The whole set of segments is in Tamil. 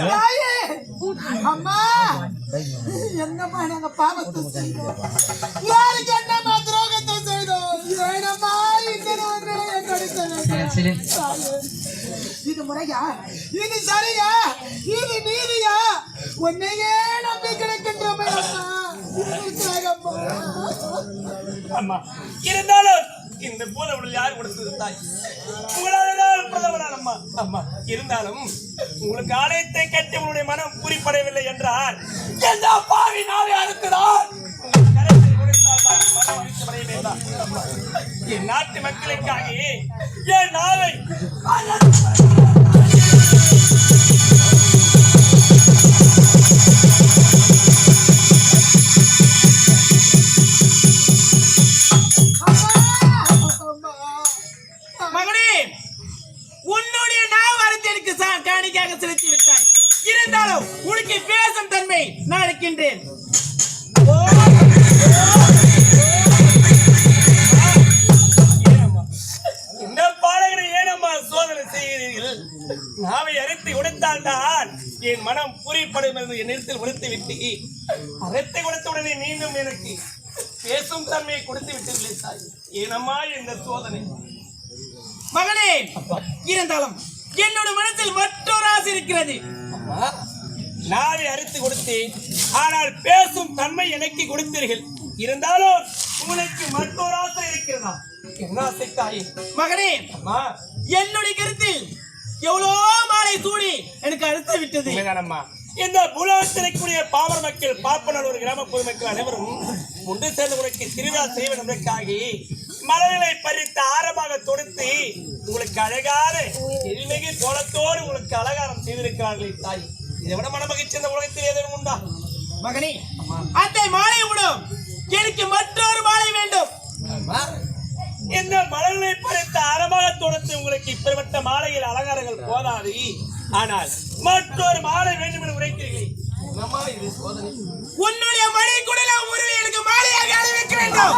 தாயே அம்மா! என்னம்மா நாங்க பாவத்தை செய்தோம். யாருக்கு என்னம்மா துரோகத்தை செய்தோம்? ஏனம்மா இந்த நாட்டிலே எங்களுக்கு தாயே, இது முறையா? இது சரியா? இது நீதியா? உன்னையே நம்பி கிடக்கின்றோமே அம்மா இருந்தாலும் இந்த பூல உடல் யார் கொடுத்தது தாய் உங்களால் பிரதமரான் அம்மா அம்மா இருந்தாலும் உங்களுக்கு ஆலயத்தை கட்டி உங்களுடைய மனம் குறிப்படையவில்லை என்றால் எந்த பாவி நாளை அறுக்கிறார் உங்கள் மனம் என் நாட்டு மக்களுக்காக என் நாளை சோதனை. மகனே இருந்தாலும் என்னோட மனசில் மற்றொரு ஆசை இருக்கிறது. நாவை அறுத்து கொடுத்தேன். ஆனால் பேசும் தன்மை எனக்கு கொடுத்தீர்கள். இருந்தாலும் உங்களுக்கு மற்றொரு ஆசை இருக்கிறதா? என்ன ஆசை தாயே? மகனே அம்மா. என்னுடைய கருத்தில் எவ்வளோ மாலை சூடி எனக்கு அறுத்து விட்டது. இல்லைதானம்மா இந்த புலத்திற்குரிய பாமர மக்கள் பார்ப்பனர் கிராம பொதுமக்கள் அனைவரும் ஒன்று சேர்ந்து உனக்கு திருவிழா செய்ய என்பதற்காக மலர்களை பறித்து ஆரமாக தொடுத்து உங்களுக்கு அழகான எளிமைக்கு கோலத்தோடு உங்களுக்கு அலங்காரம் செய்திருக்கிறார்களே தாய். இதை விட மனமகிழ்ச்சி இந்த உலகத்தில் ஏதேனும் உண்டா? மகனே அந்த மாலை விடும். எனக்கு மற்றொரு மாலை வேண்டும். இந்த மலர்களை பறித்து அறமாக தொடுத்து உங்களுக்கு இப்படிப்பட்ட மாலையில் அலங்காரங்கள் போதாது. ஆனால் மற்றொரு மாலை வேண்டும் என்று உரைக்கிறீர்கள்? உன்னுடைய மணி குடல உருவி எனக்கு மாலையாக அறிவிக்க வேண்டும்.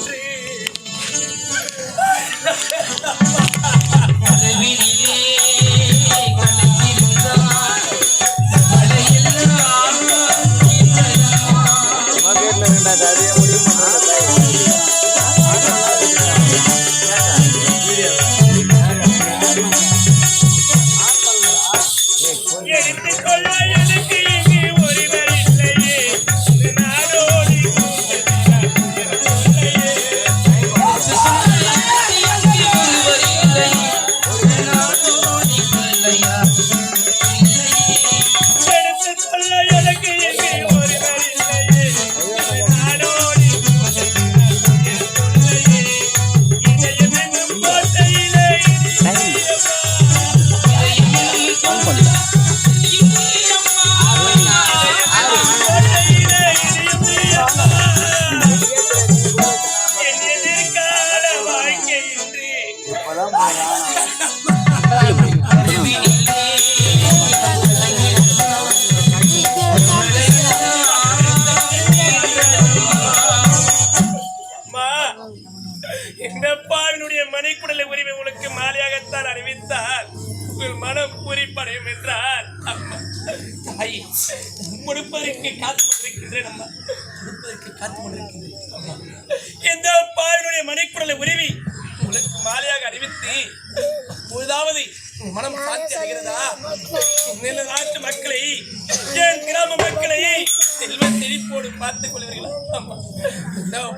Ooh. இந்த நாட்டு மக்களை கிராம மக்களை செல்வ செழிப்போடு பார்த்துக் கொள்வீர்களா?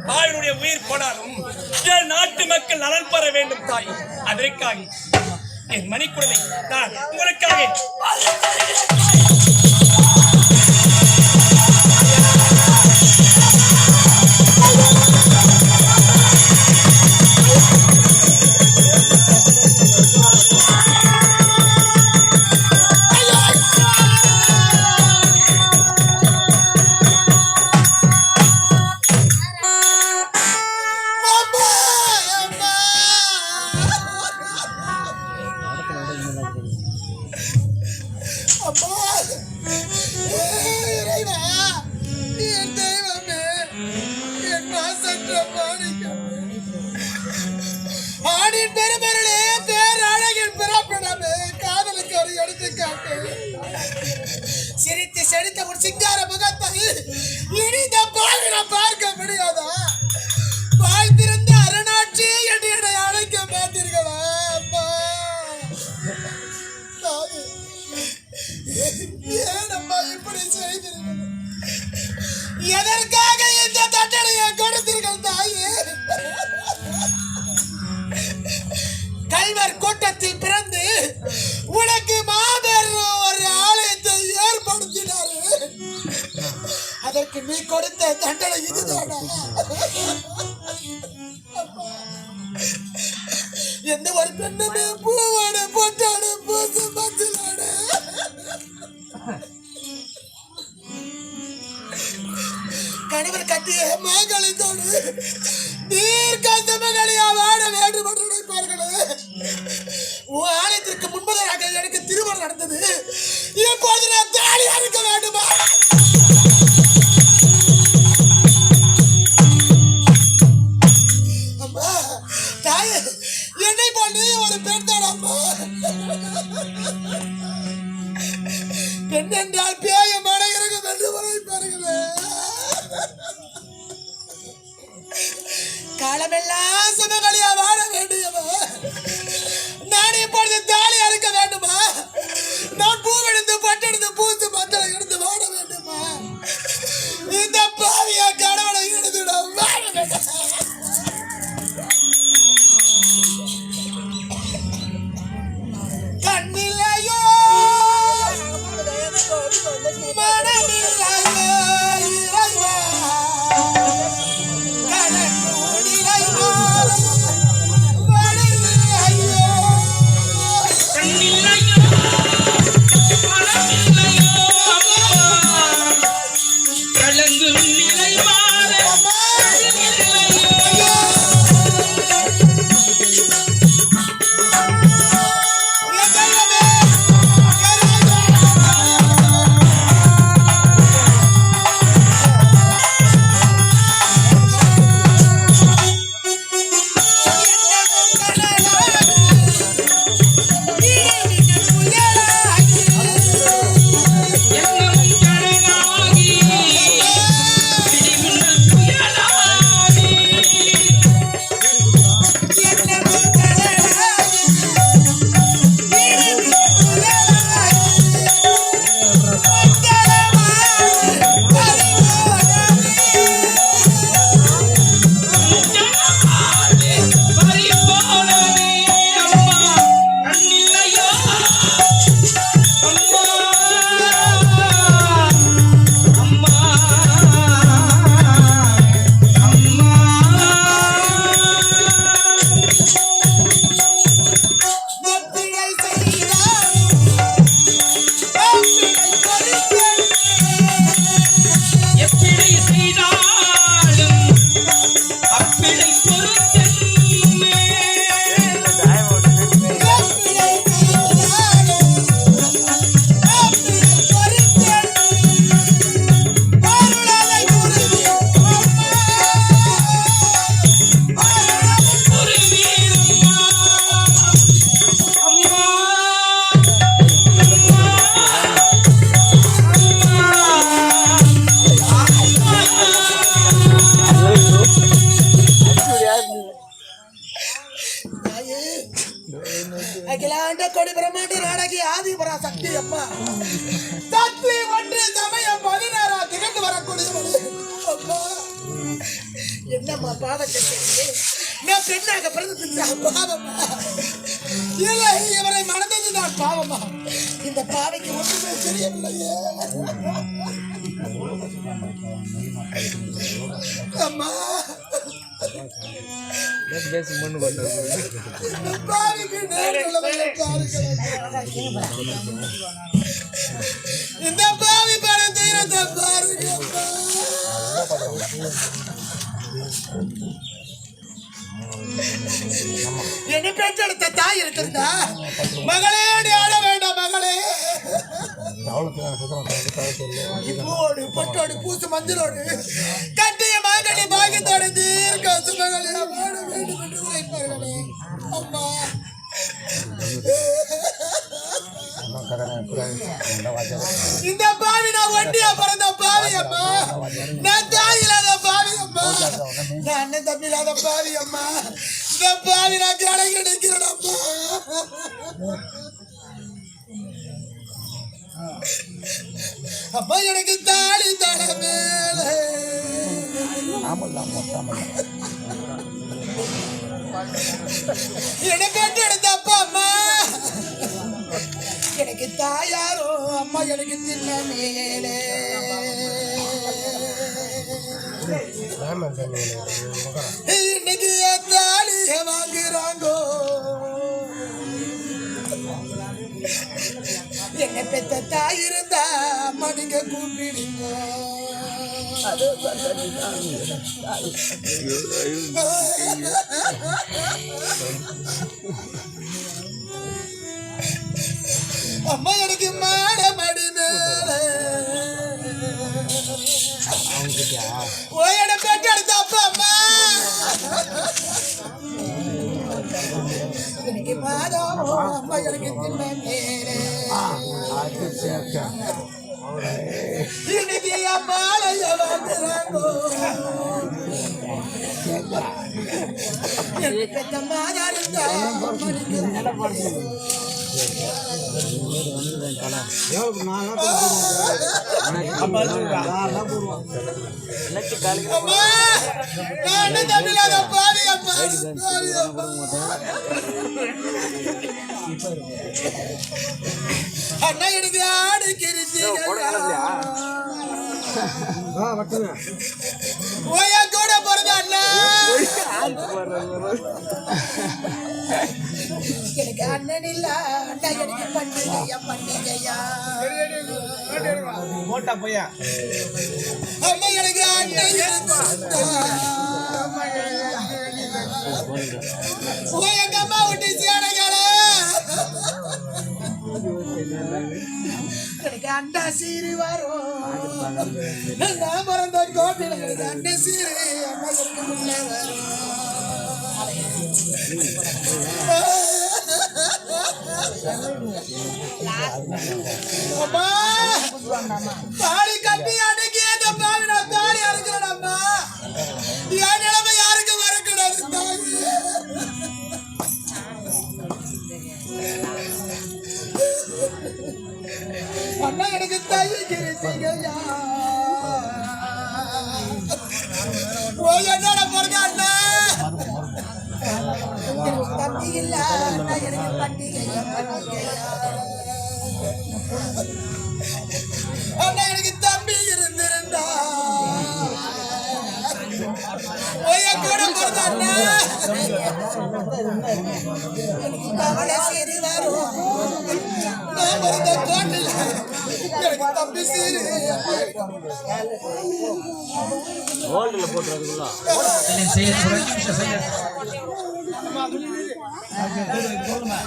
பாவினுடைய உயிர் போனாலும் என் நாட்டு மக்கள் நலன் பெற வேண்டும் தாய்? அதற்காக. என் மணிக்குடலை நான் உங்களுக்காக. இறைவா என் தெய்வமே என் மாசற்ற மாணிக்கமே. ஆணின் பெருமருளே பேர் அழகின் பிறப்பிடமே காதலுக்கு ஒரு எடுத்துக்காட்டு. சிரித்து செடித்த ஒரு சிங்கார முகத்தை இனித பாவினம் பார்க்க முடியாதா? கல்வர் பிறந்து உனக்கு மாபெரும் ஒரு ஆலயத்தை ஏற்படுத்தினாரு. அதற்கு நீ கொடுத்த தண்டனை இதுதானா? எந்த ஒரு பெண்ணுமே பூவாட பொட்டாட பூசு மஞ்சளாட கணவர் கட்டிய மகளித்தோடு நீர் கந்தமகளியா வாட வேண்டும் என்று உன் ஆலயத்திற்கு முன்பதாக எனக்கு திருமணம் நடந்தது. இப்போது நான் தாலி இருக்க வேண்டுமா? அம்மா தாயே என்னை பண்ணி ஒரு பெண் தான் அம்மா. பெண் என்றால் பேய மன இருக்கும் என்று உரைப்பார்களே காலமெல்லாம் சுமகலியா வாழ நான் இப்பொழுது தாலி என்னம்மா பாவத்தை செய்து நான் பெண்ணாக பிறந்தது பாவமா? இல்லை இவரை மணந்தது நான் பாவமா? இந்த பாவைக்கு ஒன்றுமே தெரியவில்லையே. அம்மா. இந்த பாவிக்கு இந்த பாவி படம் தீரத்தை பாருங்க என்ன பெற்றெடுத்த தாய் இருக்கிறதா? மகளே நீ ஆட வேண்டாம் மகளே. இப்போடு பொட்டோடு பூசு மஞ்சளோடு கட்டிய மாங்கனி பாகித்தோடு தீர்க்க சுமகளே வாழ வேண்டும் என்று உரைப்பார்களே. அம்மா. இந்த பாவி நான் ஒண்டியா பிறந்த பாவி அம்மா. நான் தாய் இல்லாத அம்மா. நான் அண்ணன் தம்பி இல்லாத பாவி அம்மா. இந்த பாவி நான் கடை கிடைக்கிறேன் அம்மா. அப்பா எனக்கு தாடி தலை மேல. எனக்கு எடுத்த அப்பா அம்மா. எனக்கு தாயாரோ அம்மா எனக்கு தின்ன மேலே. இன்னைக்கு தாலிய வாங்குறாங்கோ என்ன பெத்த தாய் இருந்தா அம்மா நீங்க கூப்பிடுங்க அம்மா எனக்கு மாட மடி மேல ஓயட பெற்றெடுத்த அப்பா அம்மா. அம்மா எனக்கு இன்னைக்கு அம்மாளைய வாங்குறாங்கோ மாதா இருந்தா அண்ணா எனக்கு ஆடு கிரிச்சி ஓயா கூட போறது எனக்கு அண்ணன் இல்ல அண்ணா எனக்கு பண்டிகையா பண்டிகையா மோட்டா பையா? அம்மா எனக்கு அண்ணன் எங்க அம்மா விட்டு சேனைகளே எனக்கு அண்டா சீரி வரும். நான் பிறந்த கோட்டையில் எனக்கு அண்டா சீரி அம்மா எனக்கு முன்னே வரும். அம்மா தாலி கட்டி அந்த பாவி நான் தாலி அறுக்கிறேன் அம்மா. என் அண்ணா எனக்கு தாய் கிரிச்சிங்கய்யா ஓ என்னோட பிறந்த அண்ணா. எனக்கு தம்பி இல்ல அண்ணா எனக்கு பண்டிகையா பண்டிகையா. அண்ணா எனக்கு தம்பி இருந்திருந்தா. கூட பிறந்த அண்ணா. எனக்கு கவலை சரி வரும். நான் கோட்டில் தம்பி சீரு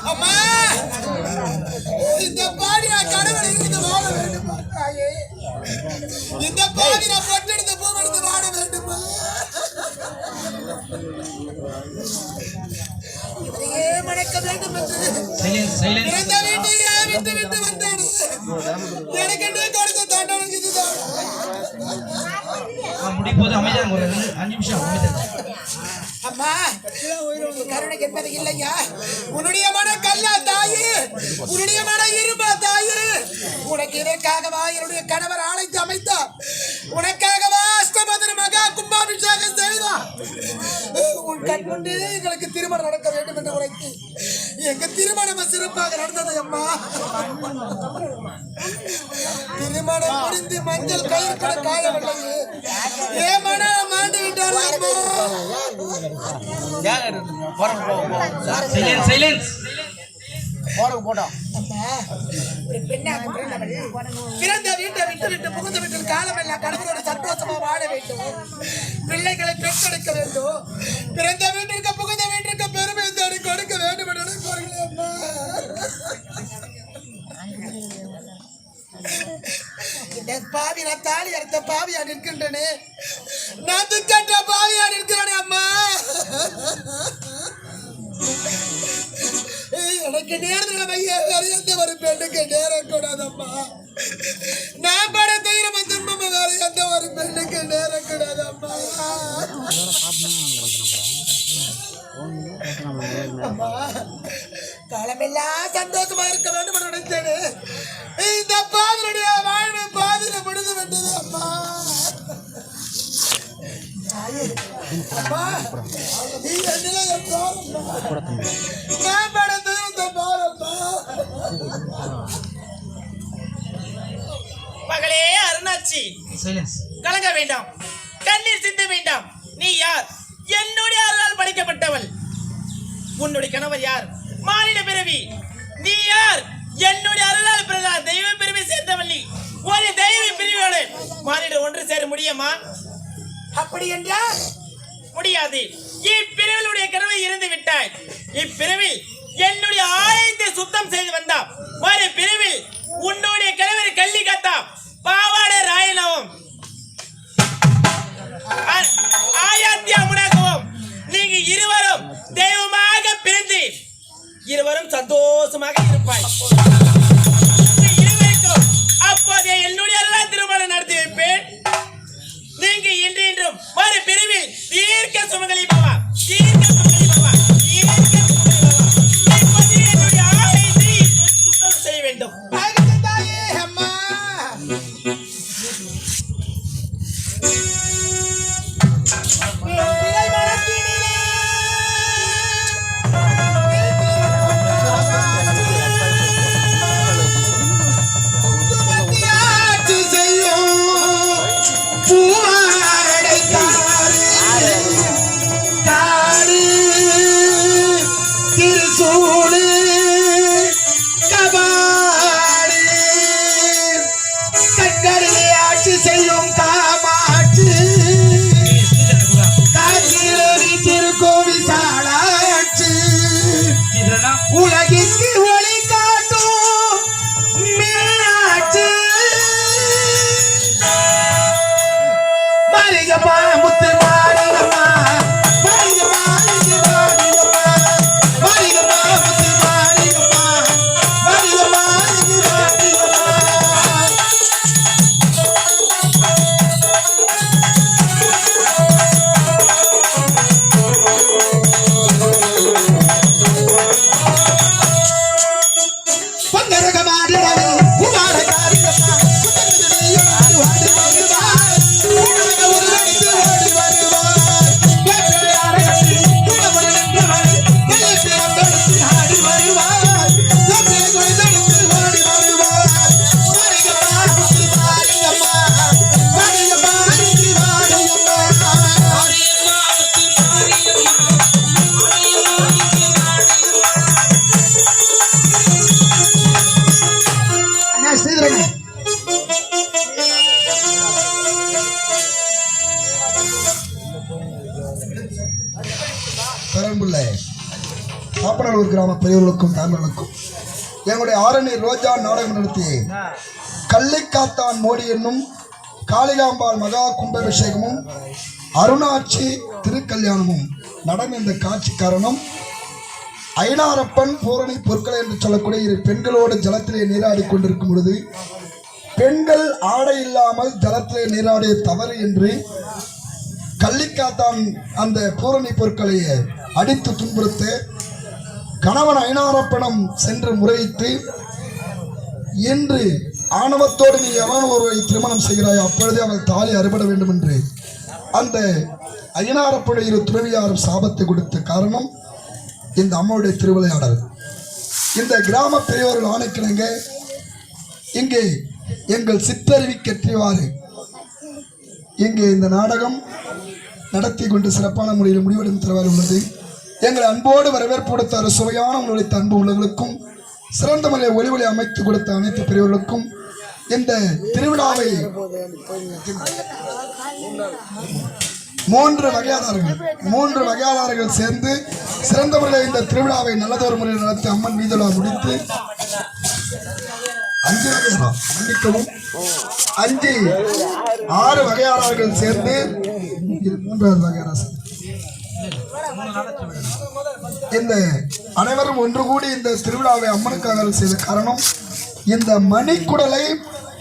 அம்மா இந்த பாடி நான் கடவுள் இருந்து வாழ இந்த பாடி நான் பொட்டெடுத்து பூவெடுத்து வாழ வேண்டுமா இவரையே மணக்க வேண்டும் என்று இந்த வீட்டையே விட்டு விட்டு முடிப்போது அமைதியாக ஒரு அஞ்சு நிமிஷம் அமைதியாக அம்மா உன் கருணை என்பது இல்லையா? உன்னுடைய மன கல்லா தாயி உன்னுடைய மன இரும்பா தாயி. உனக்கு இதற்காகவா என்னுடைய கணவர் அழைத்து அமைத்தார்? உனக்காகவா அஷ்டபதன மகா கும்பாபிஷேகம் செய்தார்? உன் கண் முன்னே எங்களுக்கு திருமணம் நடக்க வேண்டும் என்று உனக்கு எங்க திருமணம் சிறப்பாக நடந்தது அம்மா. திருமணம் முடிந்து மஞ்சள் கயிறு கூட காயவில்லையே ஏன் மனம் மாண்டு விட்டார் சைலன்ஸ் சைலன்ஸ் அம்மா, பிறந்த வீட்டை விட்டு விட்டு புகுந்த வீட்டில் காலமெல்லாம் கடவுளோட சந்தோஷமா வாழ வேண்டும் பிள்ளைகளை பெற்றெடுக்க வேண்டும் பிறந்த வீட்டிற்கு புகுந்த வீட்டிற்கு பெருமை தேடி கொடுக்க வேண்டும் என்று நினைப்பார்களே அம்மா பாவி நான் தாலி அறுத்த பாவியா நிற்கின்றனே. நான் திக்கற்ற பாவியா நிற்கிறேனே அம்மா. எனக்கு நேரத்தில் மைய வேற எந்த ஒரு பெண்ணுக்கு நேரம் கூடாதம்மா. நான் பட தைரியம் துன்பம் வேற எந்த ஒரு பெண்ணுக்கு நேரம் கூடாதம்மா. அம்மா காலமெல்லாம் சந்தோஷமா இருக்க வேண்டும் மகளே அருணாச்சி. சைலன்ஸ் கலங்க வேண்டாம். கண்ணீர் சிந்த வேண்டாம். நீ யார்? என்னுடைய அருளால் படைக்கப்பட்டவள் உன்னுடைய கணவர் யார்? மானிட பிறவி. நீ யார்? என்னுடைய அருளால் பிறந்தார் தெய்வ பிரிவை சேர்ந்தவள் நீ. ஒரு தெய்வ பிரிவோடு மானிட ஒன்று சேர முடியுமா? அப்படி என்றால்? முடியாது. இப்பிரிவிலுடைய கனவை இருந்து விட்டாய் இப்பிரிவில் என்னுடைய ஆலயத்தை சுத்தம் செய்து வந்தார் பெரம்புள்ள பாப்பனூர் கிராம பெரியவர்களுக்கும் தமிழர்களுக்கும் எங்களுடைய ஆரணி ரோஜா நாடகம் நடத்தி கள்ளிக்காத்தான் மோடி என்னும் காளிகாம்பாள் மகா கும்பாபிஷேகமும் அருணாட்சி திருக்கல்யாணமும் நடந்த இந்த காட்சி காரணம் ஐநாரப்பன் பூரணி பொற்களை என்று சொல்லக்கூடிய இரு பெண்களோடு ஜலத்திலே நீராடி கொண்டிருக்கும் பொழுது பெண்கள் ஆடை இல்லாமல் ஜலத்திலே நீராடிய தவறு என்று கள்ளிக்காத்தான் அந்த பூரணி பொருட்களை அடித்து துன்புறுத்து கணவன் ஐநாரப்பணம் சென்று முறையிட்டு இன்று ஆணவத்தோடு நீ எவன் ஒருவரை திருமணம் செய்கிறாய் அப்பொழுதே அவள் தாலி அறுபட வேண்டும் என்று அந்த ஐநாரப்படை இரு துறவியாரும் சாபத்தை கொடுத்த காரணம் இந்த அம்மாவுடைய திருவிளையாடல். இந்த கிராம பெரியவர்கள் ஆணைக்கிழங்க இங்கே எங்கள் சிற்றறிவி கற்றிவாறு இங்கே இந்த நாடகம் நடத்தி கொண்டு சிறப்பான முறையில் முடிவெடும் தருவார் உள்ளது. எங்கள் அன்போடு வரவேற்பு கொடுத்த ஒரு சுவையான உங்களுடைய அன்பு உள்ளவர்களுக்கும் சிறந்த முறையில் ஒளிவொலி அமைத்து கொடுத்த அனைத்து பெரியவர்களுக்கும் இந்த திருவிழாவை மூன்று வகையாளர்கள் மூன்று வகையாளர்கள் சேர்ந்து சிறந்த முறையில் இந்த திருவிழாவை நல்லதொரு முறையில் நடத்தி அம்மன் மீதுலா முடித்து அஞ்சு மன்னிக்கவும். அஞ்சு. ஆறு வகையாளர்கள் சேர்ந்து இது மூன்றாவது வகையான இந்த அனைவரும் ஒன்று கூடி இந்த திருவிழாவை அம்மனுக்காக செய்த காரணம் இந்த மணிக்குடலை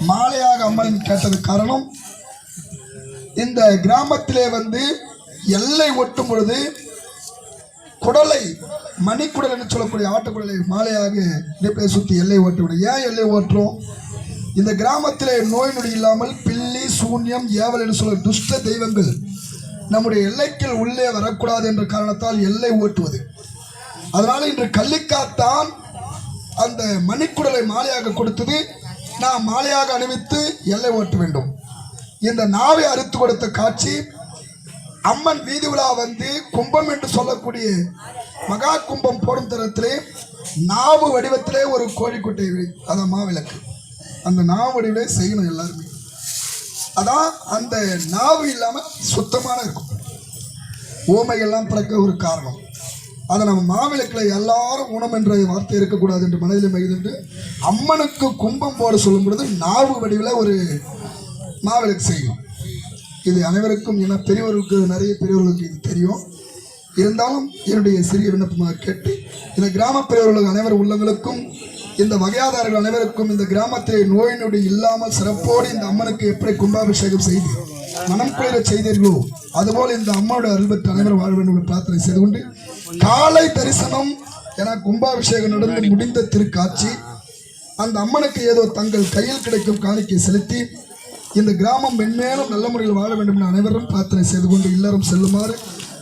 மாலையாக அம்மன் கேட்டது காரணம் இந்த கிராமத்திலே வந்து எல்லை ஒட்டும் பொழுது குடலை மணிக்குடல் என்று சொல்லக்கூடிய ஆட்டுக்குடலை மாலையாக இடுப்பை சுற்றி எல்லை ஓட்டுவிடும் ஏன் எல்லை ஓட்டுறோம்? இந்த கிராமத்தில் நோய் நொடி இல்லாமல் பில்லி சூன்யம் ஏவல் என்று சொல்ல துஷ்ட தெய்வங்கள் நம்முடைய எல்லைக்குள் உள்ளே வரக்கூடாது என்ற காரணத்தால் எல்லை ஓட்டுவது. அதனால் இன்று கள்ளிக்காத்தான் அந்த மணிக்குடலை மாலையாக கொடுத்தது. நாம் மாலையாக அணிவித்து எல்லை ஓட்ட வேண்டும். இந்த நாவை அறுத்து கொடுத்த காட்சி அம்மன் வீதி உலா வந்து கும்பம் என்று சொல்லக்கூடிய மகா கும்பம் போடும் தரத்திலே நாவு வடிவத்திலே ஒரு கோழிக்குட்டை வை- அதான் மாவிளக்கு அந்த நாவு வடிவிலே செய்யணும் எல்லாருமே. அதான் அந்த நாவு இல்லாமல் சுத்தமான இருக்கும். ஓமைகள்லாம் பிறக்க ஒரு காரணம். அதை நம்ம மாவிளக்கில் எல்லாரும் உணம் என்ற வார்த்தை இருக்கக்கூடாது என்று மனதில் மகிழ்ந்து அம்மனுக்கு கும்பம் போட சொல்லும் பொழுது நாவு வடிவில் ஒரு மாவிளக்கு செய்யும். இது அனைவருக்கும் என பெரியவர்களுக்கு நிறைய பெரியவர்களுக்கு இது தெரியும். இருந்தாலும் என்னுடைய சிறிய விண்ணப்பமாக கேட்டு இந்த கிராம பெரியவர்கள் அனைவர் உள்ளங்களுக்கும் இந்த வகையாதாரர்கள் அனைவருக்கும் இந்த கிராமத்தில் நோய் நொடி இல்லாமல் சிறப்போடு இந்த அம்மனுக்கு எப்படி கும்பாபிஷேகம் செய்து மனம் குளிர செய்தீர்களோ அதுபோல் இந்த அம்மாவோட அருள்பெற்ற அனைவரும் வாழ வேண்டும் என்று பிரார்த்தனை செய்து கொண்டு காலை தரிசனம் என கும்பாபிஷேகம் நடந்து முடிந்த திருக்காட்சி அந்த அம்மனுக்கு ஏதோ தங்கள் கையில் கிடைக்கும் காணிக்கை செலுத்தி இந்த கிராமம் மென்மேலும் நல்ல முறையில் வாழ வேண்டும் என அனைவரும் பிரார்த்தனை செய்து கொண்டு இல்லறம் செல்லுமாறு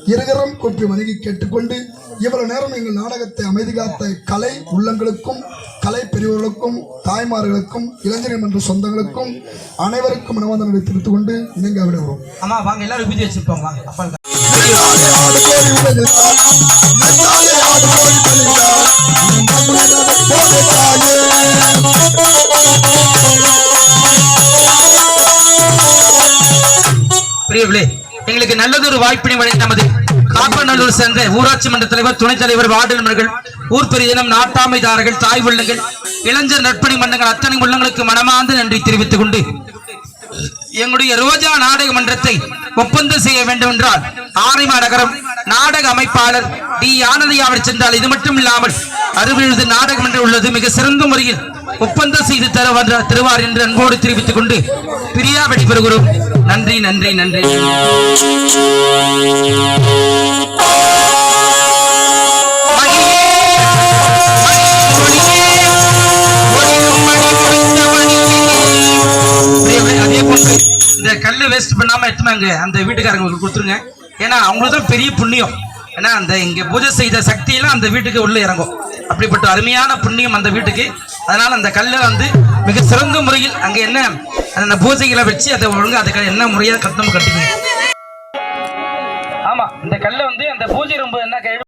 இருகரம் கூப்பி வணங்கி கேட்டுக்கொண்டு இவ்வளவு நேரம் எங்கள் நாடகத்தை அமைதி காத்த கலை உள்ளங்களுக்கும் கலை பெரியவர்களுக்கும் தாய்மார்களுக்கும் இளைஞர்கள் மன்ற சொந்தங்களுக்கும் அனைவருக்கும் மனவந்தனை தெரிவித்துக் கொண்டு இணங்க விடுகிறோம் அம்மா வாங்க எல்லாரும் விதி வச்சிருப்போம் வாங்க அப்பா பிரியவிலே எங்களுக்கு நல்லதொரு வாய்ப்பினை வழங்கி நமது காப்பநல்லூர் சேர்ந்த ஊராட்சி மன்ற தலைவர் துணைத் தலைவர் வார்டு நண்பர்கள் ஊர் பெரியதினம் நாட்டாமைதாரர்கள் தாய் உள்ளங்கள் இளைஞர் நட்பணி மன்றங்கள் அத்தனை உள்ளங்களுக்கு மனமார்ந்த நன்றி தெரிவித்துக் கொண்டு எங்களுடைய ரோஜா நாடக மன்றத்தை ஒப்பந்தம் செய்ய வேண்டும் என்றால் ஆரிமா நகரம் நாடக அமைப்பாளர் டி. ஆனந்தி அவர் சென்றால் இது மட்டும் இல்லாமல் அருவிழுது நாடக மன்றம் உள்ளது. மிக சிறந்த முறையில் ஒப்பந்தம் செய்து தர வந்த தருவார் என்று அன்போடு தெரிவித்துக் கொண்டு பிரியா விடைபெறுகிறோம். நன்றி நன்றி நன்றி. இந்த கல்லு வேஸ்ட் பண்ணாம எட்டுனாங்க அந்த வீட்டுக்காரங்களுக்கு கொடுத்துருங்க. ஏன்னா அவங்களுக்கு தான் பெரிய புண்ணியம். ஏன்னா அந்த இங்க பூஜை செய்த சக்தியெல்லாம் அந்த வீட்டுக்கு உள்ள இறங்கும். அப்படிப்பட்ட அருமையான புண்ணியம் அந்த வீட்டுக்கு. அதனால அந்த கல்லை வந்து மிக சிறந்த முறையில் அங்க என்ன அந்த பூஜைகளை வச்சு அதை ஒழுங்கு அதுக்கு என்ன முறையாக கட்டணம் கட்டிக்கணும். ஆமா இந்த கல்லை வந்து அந்த பூஜை ரொம்ப என்ன